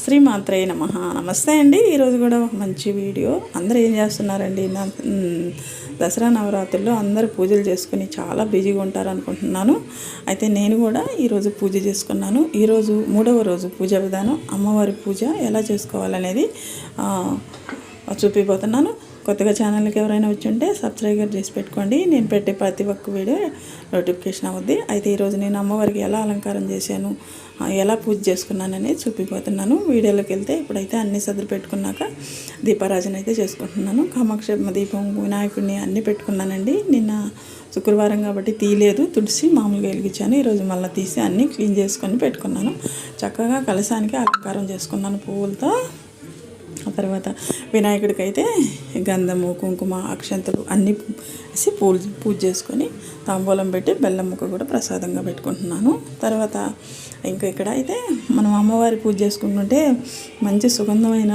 శ్రీమాత్రే నమ. నమస్తే అండి. ఈరోజు కూడా ఒక మంచి వీడియో. అందరూ ఏం చేస్తున్నారండి? నా దసరా నవరాత్రుల్లో అందరూ పూజలు చేసుకుని చాలా బిజీగా ఉంటారు అనుకుంటున్నాను. అయితే నేను కూడా ఈరోజు పూజ చేసుకున్నాను. ఈరోజు మూడవ రోజు పూజ విధానం అమ్మవారి పూజ ఎలా చేసుకోవాలనేది చూపిపోతున్నాను కొత్తగా ఛానల్కి ఎవరైనా వచ్చి ఉంటే సబ్స్క్రైబర్ చేసి పెట్టుకోండి. నేను పెట్టే ప్రతి ఒక్క వీడియో నోటిఫికేషన్ అవుద్ది. అయితే ఈరోజు నేను అమ్మవారికి ఎలా అలంకారం చేశాను ఎలా పూజ చేసుకున్నానని చూపిపోతున్నాను. వీడియోలోకి వెళ్తే ఇప్పుడైతే అన్ని సదురు పెట్టుకున్నాక దీపారాజన అయితే చేసుకుంటున్నాను. కామాక్ష దీపం వినాయకుడిని అన్నీ పెట్టుకున్నానండి. నిన్న శుక్రవారం కాబట్టి తీయలేదు తుడిసి మామూలుగా వెలిగించాను. ఈరోజు మళ్ళీ తీసి అన్నీ క్లీన్ చేసుకొని పెట్టుకున్నాను. చక్కగా కలశానికి అలంకారం చేసుకున్నాను పువ్వులతో. తర్వాత వినాయకుడికి అయితే గంధము కుంకుమ అక్షంతలు అన్నీ వేసి పూజ పూజ చేసుకొని తాంబూలం పెట్టి బెల్లం ముక్క కూడా ప్రసాదంగా పెట్టుకుంటున్నాను. తర్వాత ఇంకా ఇక్కడ అయితే మనం అమ్మవారి పూజ చేసుకుంటుంటే మంచి సుగంధమైన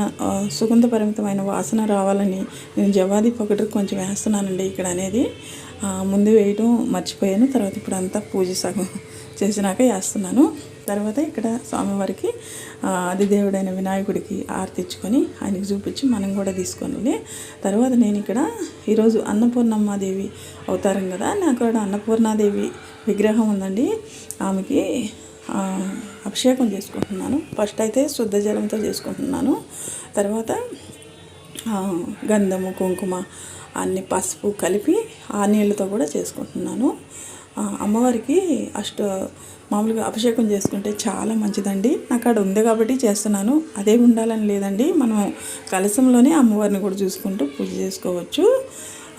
సుగంధ పరిమితమైన వాసన రావాలని నేను జవాది పొగటి కొంచెం వేస్తున్నానండి ఇక్కడ అనేది. ముందు వేయటం మర్చిపోయాను తర్వాత ఇప్పుడు అంతా పూజ సగం చేసినాక వేస్తున్నాను. తర్వాత ఇక్కడ స్వామివారికి ఆ, ఆదిదేవుడైన వినాయకుడికి ఆర్తిచ్చుకొని ఆయనకి చూపించి మనం కూడా తీసుకొని తర్వాత నేను ఇక్కడ ఈరోజు అన్నపూర్ణమ్మాదేవి అవుతారం కదా నాకు కూడా అన్నపూర్ణాదేవి విగ్రహం ఉందండి. ఆమెకి అభిషేకం చేసుకుంటున్నాను. ఫస్ట్ అయితే శుద్ధ జలంతో చేసుకుంటున్నాను. తర్వాత గంధము కుంకుమ అన్ని పసుపు కలిపి ఆ నీళ్ళతో కూడా చేసుకుంటున్నాను. అమ్మవారికి అష్ట మామూలుగా అభిషేకం చేసుకుంటే చాలా మంచిదండి. నాకు అక్కడ ఉంది కాబట్టి చేస్తున్నాను. అదే ఉండాలని లేదండి. మనం కలశంలోనే అమ్మవారిని కూడా చూసుకుంటూ పూజ చేసుకోవచ్చు.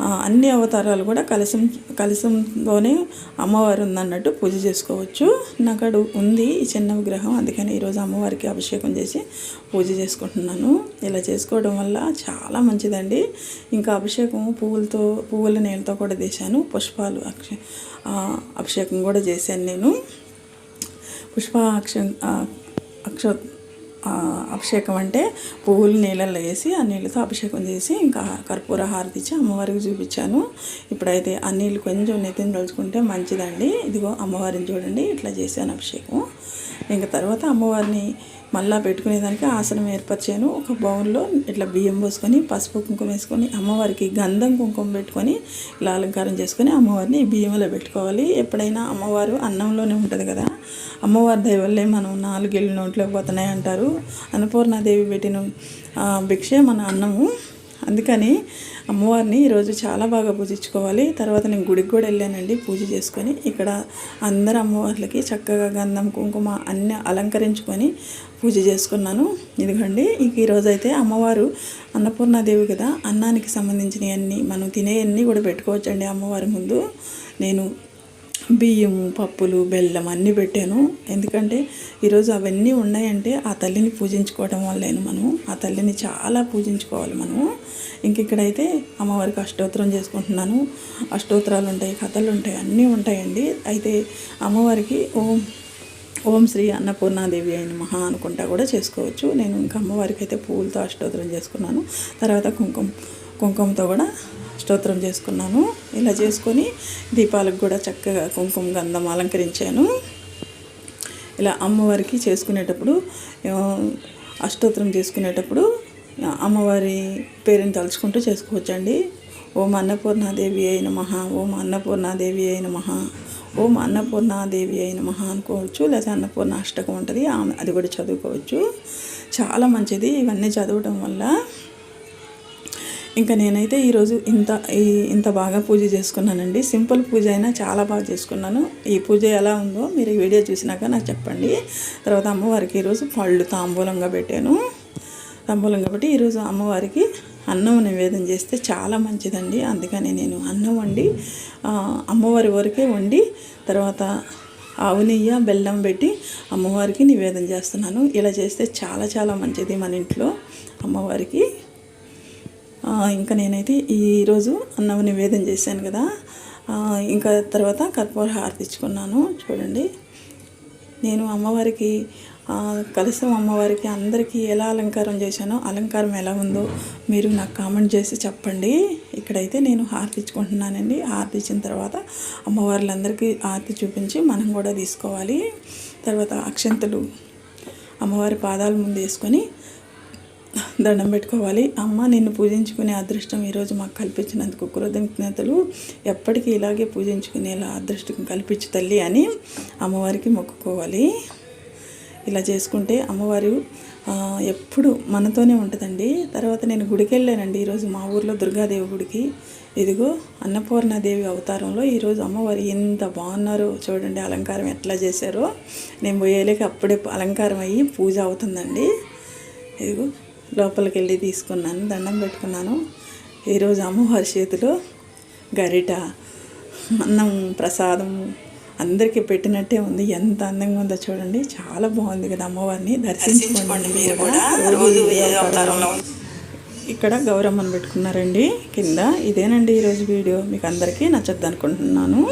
అన్ని అవతారాలు కూడా కలశం కలశంలోనే అమ్మవారు ఉందన్నట్టు పూజ చేసుకోవచ్చు. నాకు ఉంది ఈ చిన్న విగ్రహం. అందుకని ఈరోజు అమ్మవారికి అభిషేకం చేసి పూజ చేసుకుంటున్నాను. ఇలా చేసుకోవడం వల్ల చాలా మంచిదండి. ఇంకా అభిషేకం పువ్వులతో పువ్వుల నీళ్ళతో కూడా చేశాను. పుష్పాలు అక్ష అభిషేకం కూడా చేశాను నేను. పుష్ప అక్ష అక్ష అభిషేకం అంటే పువ్వులు నీళ్ళల్లో వేసి ఆ నీళ్ళతో అభిషేకం చేసి ఇంకా కర్పూర హారతి ఇచ్చి అమ్మవారికి చూపించాను. ఇప్పుడైతే ఆ నీళ్ళు కొంచెం నెత్తిని తలుచుకుంటే మంచిదండి. ఇదిగో అమ్మవారిని చూడండి ఇట్లా చేశాను అభిషేకం. ఇంకా తర్వాత అమ్మవారిని మళ్ళా పెట్టుకునేదానికి ఆసనం ఏర్పరిచాను. ఒక బౌల్లో ఇట్లా బియ్యం పోసుకొని పసుపు కుంకుమ వేసుకొని అమ్మవారికి గంధం కుంకుమ పెట్టుకొని ఇలా అలంకారం చేసుకొని అమ్మవారిని బియ్యంలో పెట్టుకోవాలి. ఎప్పుడైనా అమ్మవారు అన్నంలోనే ఉంటుంది కదా అమ్మవారి దయ వల్లే మనం నాలుగేళ్ళు నోట్లోకి పోతున్నాయి అంటారు. అన్నపూర్ణాదేవి పెట్టిన భిక్షే మన అన్నము. అందుకని అమ్మవారిని ఈరోజు చాలా బాగా పూజించుకోవాలి. తర్వాత నేను గుడికి కూడా వెళ్ళానండి పూజ చేసుకొని. ఇక్కడ అందరు అమ్మవార్లకి చక్కగా గంధం కుంకుమ అన్నీ అలంకరించుకొని పూజ చేసుకున్నాను. ఇదిగోండి ఇంక ఈరోజు అయితే అమ్మవారు అన్నపూర్ణాదేవి కదా అన్నానికి సంబంధించినవి అన్నీ మనం తినేవన్నీ కూడా పెట్టుకోవచ్చండి అమ్మవారి ముందు. నేను బియ్యము పప్పులు బెల్లం అన్నీ పెట్టాను. ఎందుకంటే ఈరోజు అవన్నీ ఉన్నాయంటే ఆ తల్లిని పూజించుకోవడం వల్లేను మనం ఆ తల్లిని చాలా పూజించుకోవాలి మనము. ఇంక ఇక్కడైతే అమ్మవారికి అష్టోత్తరం చేసుకుంటున్నాను. అష్టోత్తరాలు ఉంటాయి కథలు ఉంటాయి అన్నీ ఉంటాయండి. అయితే అమ్మవారికి ఓం ఓం శ్రీ అన్నపూర్ణాదేవి అయిన మహా అనుకుంటా కూడా చేసుకోవచ్చు. నేను ఇంకా అమ్మవారికి అయితే పూలతో అష్టోత్తరం చేసుకున్నాను. తర్వాత కుంకుమ కుంకుమతో కూడా స్తోత్రం చేసుకున్నాను. ఇలా చేసుకొని దీపాలకు కూడా చక్కగా కుంకుమ గంధం అలంకరించాను. ఇలా అమ్మవారికి చేసుకునేటప్పుడు అష్టోత్రం చేసుకునేటప్పుడు అమ్మవారి పేరుని తలుచుకుంటూ చేసుకోవచ్చండి. ఓం అన్నపూర్ణాదేవి అయిన మహా ఓం అన్నపూర్ణాదేవి అయిన మహా ఓం అన్నపూర్ణాదేవి అయిన మహా అనుకోవచ్చు లేదా అన్నపూర్ణ అష్టకం ఉంటుంది ఆమె- అది కూడా చదువుకోవచ్చు. చాలా మంచిది ఇవన్నీ చదవడం వల్ల ఇంకా నేనైతే ఈరోజు ఇంత ఈ ఇంత బాగా పూజ చేసుకున్నానండి. సింపుల్ పూజ అయినా చాలా బాగా చేసుకున్నాను. ఈ పూజ ఎలా ఉందో మీరు ఈ వీడియో చూసినాక నాకు చెప్పండి. తర్వాత అమ్మవారికి ఈరోజు పళ్ళు తాంబూలంగా పెట్టాను. తాంబూలం కాబట్టి ఈరోజు అమ్మవారికి అన్నం నివేదన చేస్తే చాలా మంచిదండి. అందుకని నేను అన్నం వండి అమ్మవారి వరకే వండి తర్వాత ఆవు నెయ్యి బెల్లం పెట్టి అమ్మవారికి నివేదన చేస్తున్నాను. ఇలా చేస్తే చాలా చాలా మంచిది మన ఇంట్లో అమ్మవారికి. ఇంకా నేనైతే ఈరోజు అన్నం నివేదన చేశాను కదా. ఇంకా తర్వాత కర్పూర హారతి ఇచ్చుకున్నాను చూడండి. నేను అమ్మవారికి కలసం అమ్మవారికి అందరికీ ఎలా అలంకారం చేశానో అలంకారం ఎలా ఉందో మీరు నాకు కామెంట్ చేసి చెప్పండి. ఇక్కడైతే నేను హారతి ఇచ్చుకుంటున్నానండి హారతి ఇచ్చిన తర్వాత అమ్మవార్లందరికీ హారతి చూపించి మనం కూడా తీసుకోవాలి. తర్వాత అక్షంతలు అమ్మవారి పాదాల ముందు వేసుకొని దండం పెట్టుకోవాలి. అమ్మ నిన్ను పూజించుకునే అదృష్టం ఈరోజు మాకు కల్పించినందుకు కృతజ్ఞతలు ఎప్పటికీ ఇలాగే పూజించుకునేలా అదృష్టం కల్పించు తల్లి అని అమ్మవారికి మొక్కుకోవాలి. ఇలా చేసుకుంటే అమ్మవారు ఎప్పుడు మనతోనే ఉంటుందండి. తర్వాత నేను గుడికి వెళ్ళానండి ఈరోజు మా ఊర్లో దుర్గాదేవి గుడికి. ఇదిగో అన్నపూర్ణాదేవి అవతారంలో ఈరోజు అమ్మవారు ఎంత బాగున్నారో చూడండి అలంకారం ఎట్లా చేశారో. నేను పోయేలేక అప్పుడే అలంకారం అయ్యి పూజ అవుతుందండి. ఇదిగో లోపలికి వెళ్ళి తీసుకున్నాను దండం పెట్టుకున్నాను. ఈరోజు అమ్మవారి చేతిలో గరిట అన్నం ప్రసాదం అందరికీ పెట్టినట్టే ఉంది. ఎంత అందంగా ఉందో చూడండి. చాలా బాగుంది కదా అమ్మవారిని దర్శించుకోండి మీరు కూడా. ఇక్కడ గౌరమ్మను పెట్టుకున్నారండి. కింద ఇదేనండి ఈరోజు వీడియో. మీకు అందరికీ నచ్చద్దు అనుకుంటున్నాను.